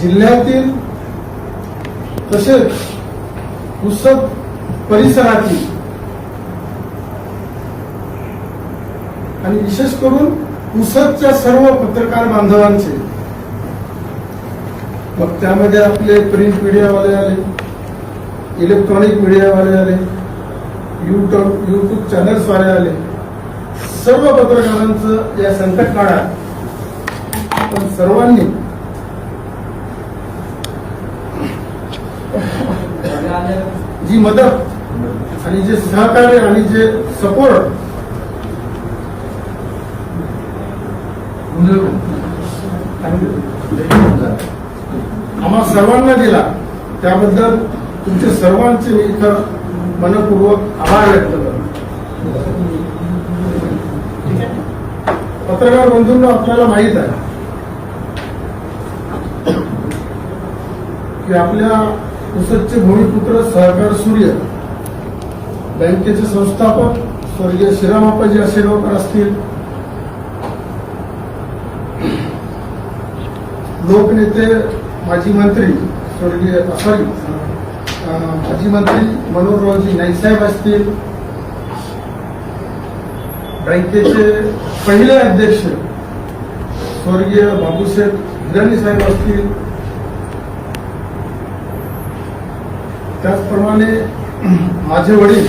जिल्ह्यातील तसेच उत्सव परिसरातील आणि विशेष करून पुसदच्या सर्व पत्रकार बांधवांचे. मग त्यामध्ये आपले प्रिंट मीडियावाले आले इलेक्ट्रॉनिक मीडियावाले आले युट्यूब युट्यूब चॅनल्सवाले आले. सर्व पत्रकारांचं या संकट काळात पण सर्वांनी जी मदत आणि जे सहकार्य आणि जे सपोर्ट आम्हा सर्वांना दिला. त्याबद्दल तुमचे सर्वांचे मी इथं मनपूर्वक आभार व्यक्त करतो. पत्रकार बंधूंना आपल्याला माहीत आहे की आपल्या पुसदचे भूमिपुत्र सहकार सूर्य बँकेचे संस्थापक स्वर्गीय श्रीरामाप्पाजी आशेगावकर असतील. लोकनेते माजी मंत्री स्वर्गीय सॉरी अं, माजी मंत्री मनोहररावजी नाईकसाहेब असतील. बँकेचे पहिले अध्यक्ष स्वर्गीय बाबूसाहेब हिराणी साहेब असतील. त्याचप्रमाणे माझे वडील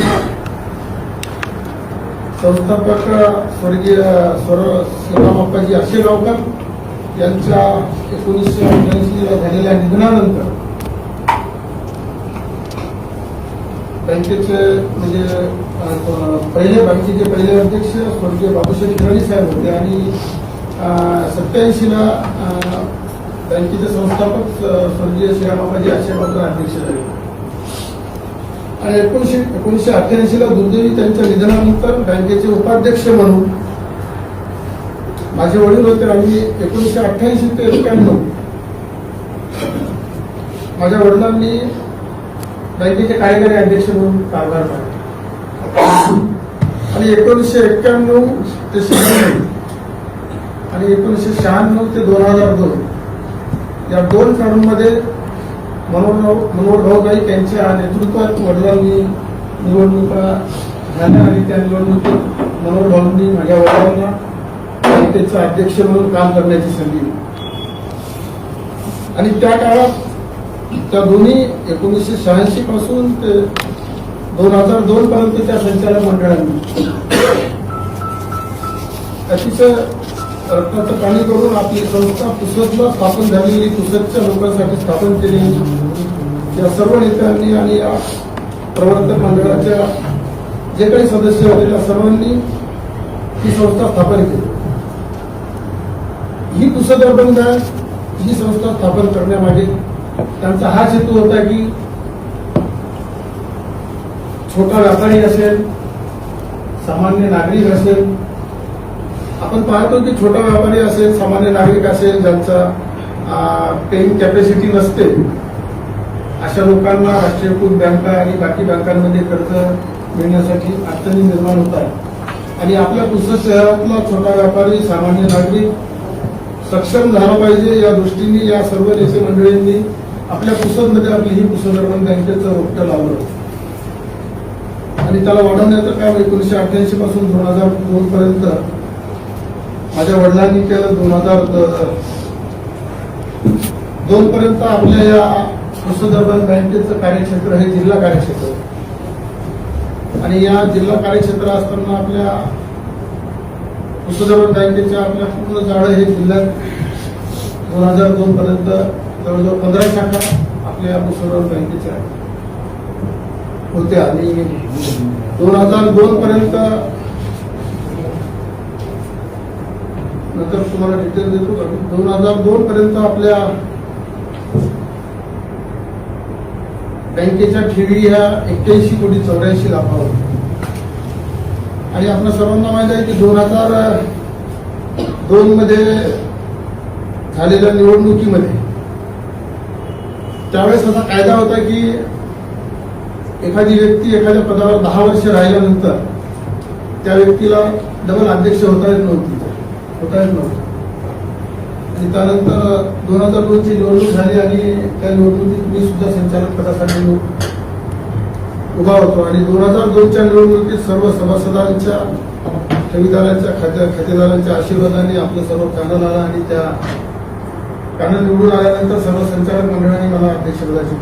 संस्थापक स्वर्गीय स्वर शिवरामप्पाजी आशेगावकर यांच्या एकोणीसशे अठ्ठ्याऐंशीला झालेल्या निधनानंतर बँकेचे म्हणजे पहिले बँकेचे पहिले अध्यक्ष स्वर्गीय बाबूसाहेब किराणी साहेब होते आणि सत्याऐंशीला बँकेचे संस्थापक स्वर्गीय श्रीरामाबाजी आशेगावकर अध्यक्ष झाले. आणि एकोणीशे एकोणीसशे अठ्ठ्याऐंशीला दुर्दैवी त्यांच्या निधनानंतर बँकेचे उपाध्यक्ष म्हणून माझे वडील होते आणि एकोणीसशे अठ्ठ्याऐंशी ते एक्क्याण्णव माझ्या वडिलांनी बँकेचे कार्यकारी अध्यक्ष म्हणून कारभार पाहिला. आणि एकोणीसशे एक्क्याण्णव ते शहाण्णव आणि एकोणीसशे शहाण्णव ते दोन हजार दोन या दोन टर्ममध्ये मनोहरराव मनोहरभाऊ भाऊबाई यांच्या नेतृत्वात वडिलांनी निवडणुका झाल्या आणि त्या निवडणुकीत मनोहरभाऊंनी माझ्या वडिलांना बँकेचा अध्यक्ष म्हणून काम करण्याची संधी आणि त्या काळात त्या दोन्ही एकोणीसशे शहाऐंशी पासून ते दोन हजार दोन पर्यंत त्या संचालक मंडळांनी अतिशय रक्ताचं पाणी करून आपली संस्था पुसदला स्थापन झालेली पुसदच्या लोकांसाठी स्थापन केली या सर्व नेत्यांनी आणि या प्रवर्तक मंडळाच्या जे काही सदस्य होते त्या सर्वांनी ही संस्था स्थापन केली. ही पुसद अर्बन बँक ही संस्था स्थापन करण्यामागे त्यांचा हाच हेतू होता की छोटा व्यापारी असेल सामान्य नागरिक असेल आपण पाहतो की छोटा व्यापारी असेल सामान्य नागरिक असेल ज्यांचा पेईंग कॅपॅसिटी नसते अशा लोकांना राष्ट्रीयकृत बँका आणि बाकी बँकांमध्ये कर्ज मिळण्यासाठी अडचणी निर्माण होत आहेत. आणि आपल्या पुस्तक शहरातला छोटा व्यापारी सामान्य नागरिक सक्षम झाला पाहिजे या दृष्टीने या सर्व नेते मंडळींनी आपल्या पुस्तकमध्ये आपली ही पुस्तक बँकेचं रोपटं लावलं. आणि त्याला वाढवण्याचं काम एकोणीशे अठ्ठ्याऐंशी पासून दोन हजार दोन पर्यंत माझ्या वडिलांनी केलं दोन हजार दोन पर्यंत आपल्या या पुस्तक बँकेचं कार्यक्षेत्र हे जिल्हा कार्यक्षेत्र आणि या जिल्हा कार्यक्षेत्र असताना आपल्या पुस्तक बँकेच्या आपल्या पूर्ण जाळं हे जिल्ह्यात दोन हजार दोन पर्यंत जवळजवळ पंधरा शाखा आपल्या पुस्तक बँकेच्या होत्या. आणि दोन हजार दोन पर्यंत नंतर तुम्हाला डिटेल देतो दोन हजार दोन पर्यंत आपल्या बँकेच्या ठेवी ह्या एक्क्याऐंशी कोटी चौऱ्याऐंशी लाखावर होत्या. आणि आपल्या सर्वांना माहीत आहे की दोन हजार दोन मध्ये झालेल्या निवडणुकीमध्ये त्यावेळेस असा कायदा होता की एखादी व्यक्ती एखाद्या पदावर दहा वर्ष राहिल्यानंतर त्या व्यक्तीला डबल अध्यक्ष होता येत नव्हती होता येत नव्हतं आणि त्यानंतर दोन हजार दोनची निवडणूक झाली आणि त्या निवडणुकीत मी सुद्धा संचालक पदासाठी उभा होतो. आणि दोन हजार दोनच्या निवडणुकीत सर्व सभासदांच्या ठेवीदारांच्या खात्या खातेदारांच्या आशीर्वादाने आपलं सर्व पॅनल आला आणि त्या पॅनल निवडून आल्यानंतर सर्व संचालक मंडळाने मला अध्यक्षपदाची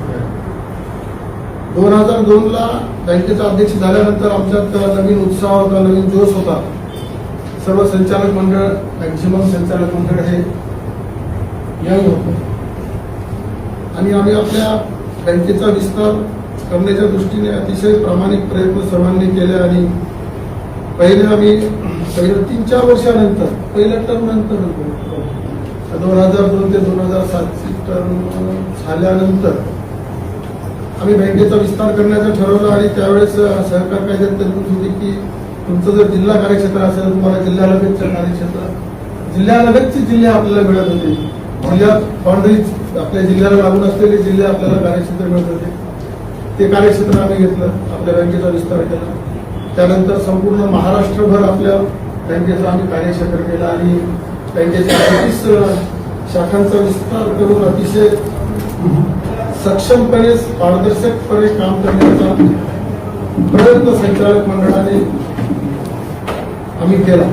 दोन हजार दोन ला बँकेचा अध्यक्ष झाल्यानंतर आमच्यात नवीन उत्साह होता नवीन जोश होता. सर्व संचालक मंडळ मॅक्झिमम संचालक मंडळ हे यंग होतं. आणि आम्ही आपल्या बँकेचा विस्तार करण्याच्या दृष्टीने अतिशय प्रामाणिक प्रयत्न सर्वांनी केले आणि पहिले आम्ही पहिलं तीन चार वर्षानंतर पहिल्या टर्म नंतर दोन हजार दोन ते दोन हजार सातची टर्म झाल्यानंतर आम्ही बँकेचा विस्तार करण्याचं ठरवलं आणि त्यावेळेस सहकार कायद्यात तरतूद होती की तुमचं जर जिल्हा कार्यक्षेत्र असेल तुम्हाला जिल्ह्यालगतचं कार्यक्षेत्र. जिल्ह्यालगतचे जिल्हे आपल्याला मिळत होते. म्हणजे जिल्ह्यात बाउंड्रीज आपल्या जिल्ह्याला लागून असलेले जिल्हे आपल्याला कार्यक्षेत्र मिळत होते. ते कार्यक्षेत्र आम्ही घेतलं आपल्या बँकेचा विस्तार केला. त्यानंतर संपूर्ण महाराष्ट्रभर आपल्या बँकेचा आम्ही कार्यक्षेत्र केला आणि बँकेच्या अडतीस शाखांचा विस्तार करून अतिशय सक्षमपणे पारदर्शकपणे काम करण्याचा प्रयत्न संचालक मंडळाने आम्ही केला.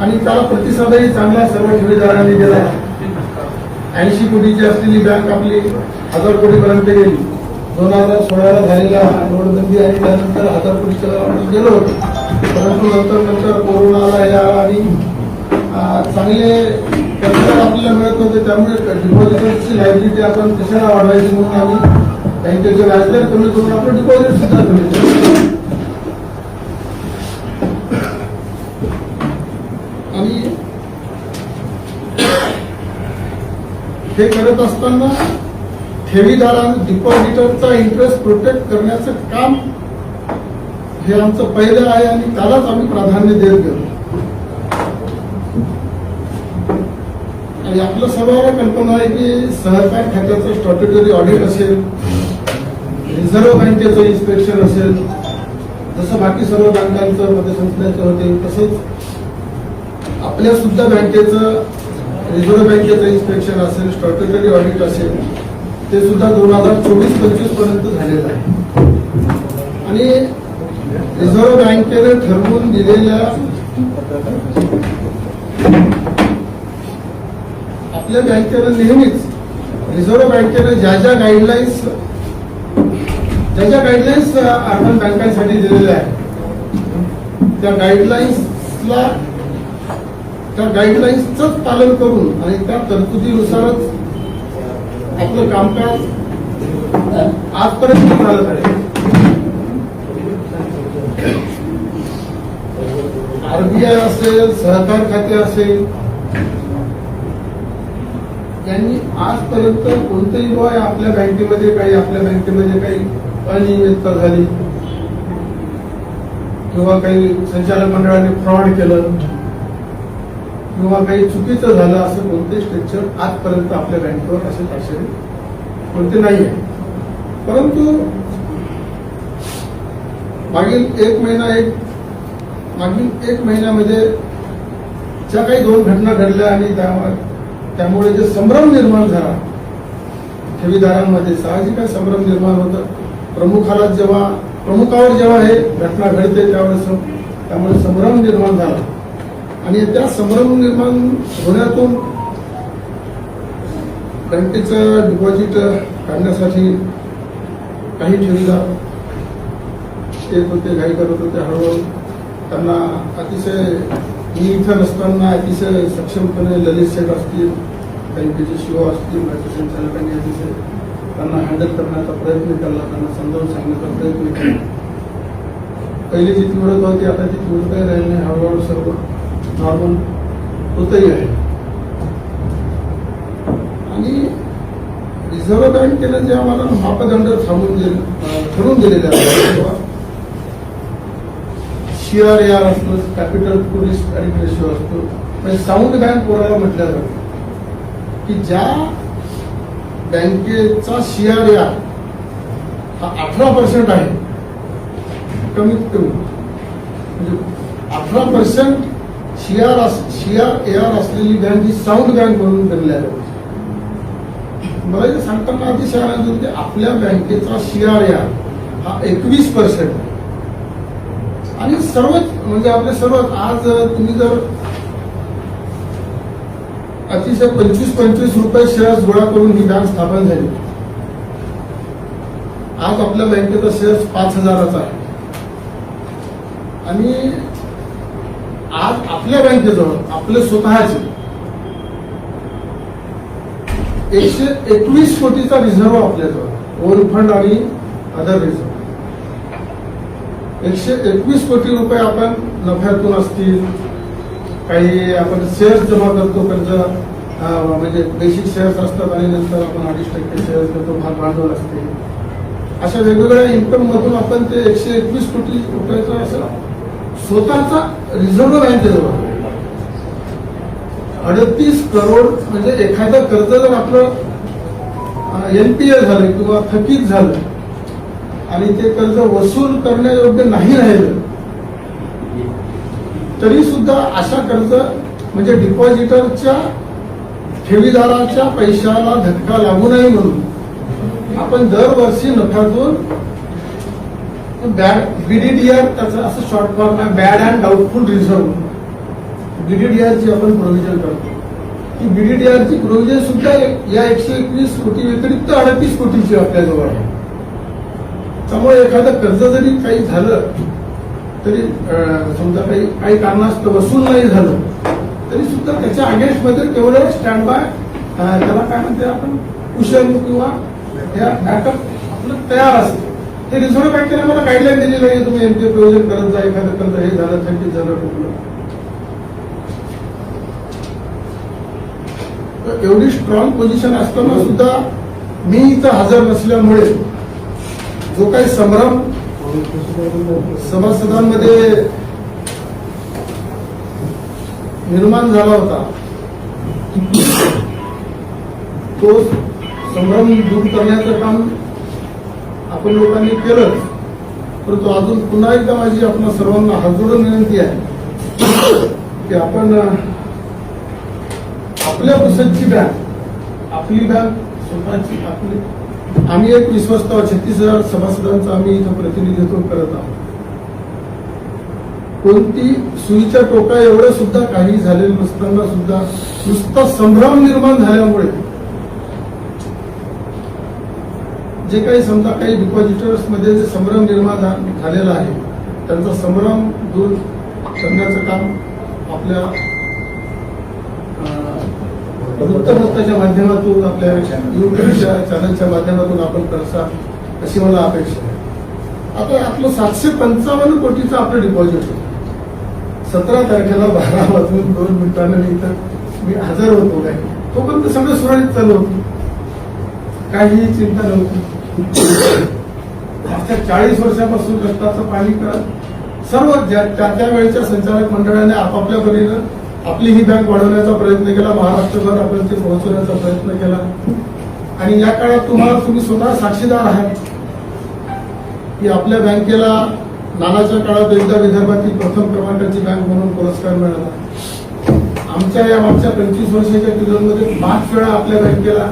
आणि त्याला प्रतिसादही चांगला सर्व ठेवीदारांनी दिला. ऐंशी कोटीची असलेली बँक आपली हजार कोटीपर्यंत गेली. दोन हजार सोळाला झालेल्या नोटबंदी आणि त्यानंतर हजार कोटीच्या आपण गेलो होतो. परंतु नंतर नंतर कोरोना आला या आणि चांगले कर्ज आपल्याला मिळत नव्हते. त्यामुळे डिपॉझिटची लायबिलिटी आपण कशाला वाढवायची म्हणून आम्ही बँकेचे व्याजदर कमी करून आपण डिपॉझिट सुद्धा कमी केलं आणि हे करत असताना ठेवीदारांना डिपॉझिटरचा इंटरेस्ट प्रोटेक्ट करण्याचं काम हे आमचं पहिलं आहे आणि त्यालाच आम्ही प्राधान्य देत गेलो. आणि आपलं सर्वांना कल्पना आहे की सहकार खात्याचं स्टॅट्युटरी ऑडिट असेल रिझर्व्ह बँकेचं इन्स्पेक्शन असेल जसं बाकी सर्व बँकांचं पतसंस्थांचं होते तसंच आपल्या सुद्धा बँकेचं रिझर्व्ह बँकेचं इन्स्पेक्शन असेल स्टॅट्युटरी ऑडिट असेल ते सुद्धा दोन हजार चोवीस पंचवीसपर्यंत झालेलं आहे. आणि रिझर्व्ह बँकेने ठरवून दिलेल्या आपल्या बँकेनं नेहमीच रिझर्व्ह बँकेनं ज्या ज्या गाईडलाईन्स ज्या ज्या गाईडलाईन्स अर्बन बँकांसाठी दिलेल्या आहेत त्या गाईडलाईन्सला त्या गाईडलाईन्सच पालन करून आणि त्या तरतुदीनुसारच आपलं कामकाज आजपर्यंत चालत आहे. आरबीआय असेल सहकार खाते असेल त्यांनी आजपर्यंत कोणतंही बॉय आपल्या बँकेमध्ये काही आपल्या बँकेमध्ये काही अनियमितता झाली. किंवा काही संचालक मंडळाने फ्रॉड केलं. किंवा काही चुकीचं झालं असं कोणते स्ट्रक्चर आजपर्यंत आपल्या बँकेवर असे ताशेरे कोणते नाही आहे परंतु मागील एक महिना एक मागील एक महिन्यामध्ये ज्या काही दोन घटना घडल्या आणि त्यामुळे त्यामुळे जे संभ्रम निर्माण झाला ठेवीदारांमध्ये साहजिक संभ्रम निर्माण होतं. प्रमुखाला जेव्हा प्रमुखावर जेव्हा हे घटना घडते त्यावेळेस त्यामुळे संभ्रम निर्माण झाला. आणि त्या संभ्रम निर्माण होण्यातून बँकेचं डिपॉझिट काढण्यासाठी काही ठेवीदार येत होते घाई करत होते हळूहळू त्यांना अतिशय मी इथं नसताना अतिशय सक्षमपणे ललित शेठ असतील बँकेचे शिव असतील माझ्या संचालकांनी अतिशय त्यांना हँडल करण्याचा प्रयत्न केला त्यांना समजावून सांगण्याचा प्रयत्न केला. पहिली जी तीव्रता होती आता ती तीव्रताही राहिली नाही हळूहळू सर्व नॉर्मल होतही आहे. आणि रिझर्व्ह बँकेनं जे आम्हाला मापदंड थांबून दिले ठरवून दिलेले आहेत. किंवा सीआरआर असतो कॅपिटल पोलीस आणि रेशो असतो. म्हणजे साऊंड बँक कोणाला म्हटलं जातं की ज्या बँकेचा सीआरआर हा अठरा पर्सेंट आहे कमीत कमी म्हणजे अठरा पर्सेंट शिआर शिआर एआर असलेली बँक ही साऊंड बँक म्हणून बनली आहे. मला जे सांगताना आधी शहरात होते आपल्या बँकेचा शिआर या हा एकवीस पर्सेंट आणि सर्वच म्हणजे आपले सर्वच आज तुम्ही जर अतिशय पंचवीस पंचवीस रुपये शेअर्स गोळा करून ही बँक स्थापन झाली. आज आपल्या बँकेचा शेअर्स पाच हजाराचा आहे. आणि आज आपल्या बँकेजवळ आपले स्वतःचे एकशे एकवीस कोटीचा रिझर्व आपल्याजवळ ओन फंड आणि अदर रिझर्व एकशे एकवीस कोटी रुपये आपण नफ्यातून असतील काही आपण शेअर्स जमा करतो कर्ज म्हणजे बेसिक शेअर्स असतात आणि नंतर आपण अडीच टक्के शेअर्स करतो भाग भांडवल असते. अशा वेगवेगळ्या इन्कम मधून आपण ते एकशे एकवीस कोटी रुपयाचा असं स्वतःचा रिझर्व्ह बँकेजवळ अडतीस करोड म्हणजे एखादं कर्ज जर आपलं एनपीए झालं किंवा थकीत झालं आणि ते कर्ज वसूल करण्यायोग्य नाही राहिलं तरी सुद्धा अशा कर्ज म्हणजे डिपॉझिटरच्या ठेवीदाराच्या पैशाला धक्का लागू नये म्हणून. आपण दरवर्षी नफ्यातून बीडीडीआर त्याचं असं शॉर्ट फॉर्म आहे बॅड अँड डाऊटफुल रिझर्व्ह बीडीडीआरची आपण प्रोव्हिजन करतो. ही बीडीडीआरची प्रोव्हिजन सुद्धा या एकशे एकवीस कोटी व्यतिरिक्त अडतीस कोटीची आपल्याजवळ आहे. त्यामुळे एखादं कर्ज जरी काही झालं तरी समजा काही काही कारणास्तव वसूल नाही झालं तरी सुद्धा त्याच्या अगेन्स्टमध्ये तेवढं स्टँड बाय त्याला काय म्हणते आपण? कुशल किंवा त्या बॅकअप आपलं तयार असतं. ते रिझर्व्ह बँकेने मला गाईडलाईन दिलेली आहे तुम्ही एमपी प्रयोजन करत जा एखादं कर्ज हे झालं थकीत झालं तर एवढी स्ट्रॉंग पोझिशन असताना सुद्धा मी इथं हजर नसल्यामुळे जो काही संभ्रम सभासदांमध्ये निर्माण झाला होता तो संभ्रम दूर करण्याचं काम आपण लोकांनी केलंच. परंतु अजून पुन्हा एकदा माझी आपण सर्वांना हात विनंती आहे की आपण आपल्या पुस्तकची बँक आपली बँक स्वतःची आपली. आम्ही एक विश्वस्त आहोत छत्तीस हजार सभासदांचं आम्ही इथं प्रतिनिधित्व करत आहोत. कोणती सुईच्या टोका एवढं सुद्धा काही झालेलं नसताना सुद्धा नुसता संभ्रम निर्माण झाल्यामुळे जे काही समजा काही डिपॉझिटर्समध्ये जे संभ्रम निर्माण झालेला आहे त्यांचा संभ्रम दूर करण्याचं काम आपल्या वृत्तपत्राच्या माध्यमातून आपल्या युट्यूबच्या चॅनलच्या माध्यमातून आपण करसा अशी मला अपेक्षा आहे. आता आपलं सातशे पंचावन्न कोटीचं आपलं डिपॉझिट होतं. सतरा तारखेला बारा वाजून दोन मिनिटांना मी इथं मी हजर होतो काय तोपर्यंत सगळं सुरळीत चालू होतं. काहीही चिंता नव्हती. मागच्या चाळीस वर्षापासून रक्ताचं पाणी करत सर्व ज्या त्या त्या वेळेच्या संचालक मंडळाने आपापल्या परीनं आपली ही बँक वाढवण्याचा प्रयत्न केला महाराष्ट्रभर आपण ते पोहोचवण्याचा प्रयत्न केला. आणि या काळात तुम्हाला तुम्ही स्वतः साक्षीदार आहात. की आपल्या बँकेला नानाच्या काळात एकदा विदर्भातील प्रथम क्रमांकाची बँक म्हणून पुरस्कार मिळाला. आमच्या या मागच्या पंचवीस वर्षाच्या पिरियडमध्ये पाच वेळा आपल्या बँकेला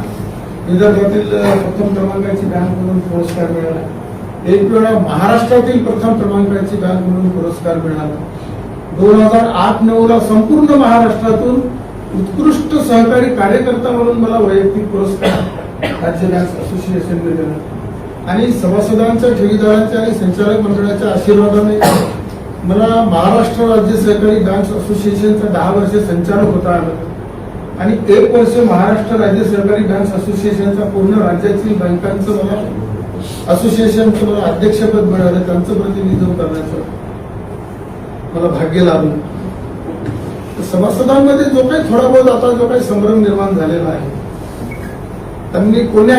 विदर्भातील प्रथम क्रमांकाची बँक म्हणून पुरस्कार मिळाला. एक वेळा महाराष्ट्रातील प्रथम क्रमांकाची बँक म्हणून पुरस्कार मिळाला. दोन हजार आठ नऊ ला संपूर्ण महाराष्ट्रातून उत्कृष्ट सहकारी कार्यकर्ता म्हणून मला वैयक्तिक पुरस्कार राज्य बँक असोसिएशनने दिला. आणि सभासदांच्या ठेवीदारांच्या आणि संचालक मंडळाच्या आशीर्वादाने मला महाराष्ट्र राज्य सहकारी बँक असोसिएशनचा दहा वर्ष संचालक होता आलं. आणि एक वर्ष महाराष्ट्र राज्य सहकारी बँक असोसिएशनचा पूर्ण राज्यातील बँकांचं मला असोसिएशनचं मला अध्यक्षपद मिळालं त्यांचं प्रतिनिधित्व करण्याचं. मला भाग्य लाभलं तर सभासदांमध्ये जो काही थोडा बहुत आता जो काही संभ्रम निर्माण झालेला आहे त्यांनी कोण्याही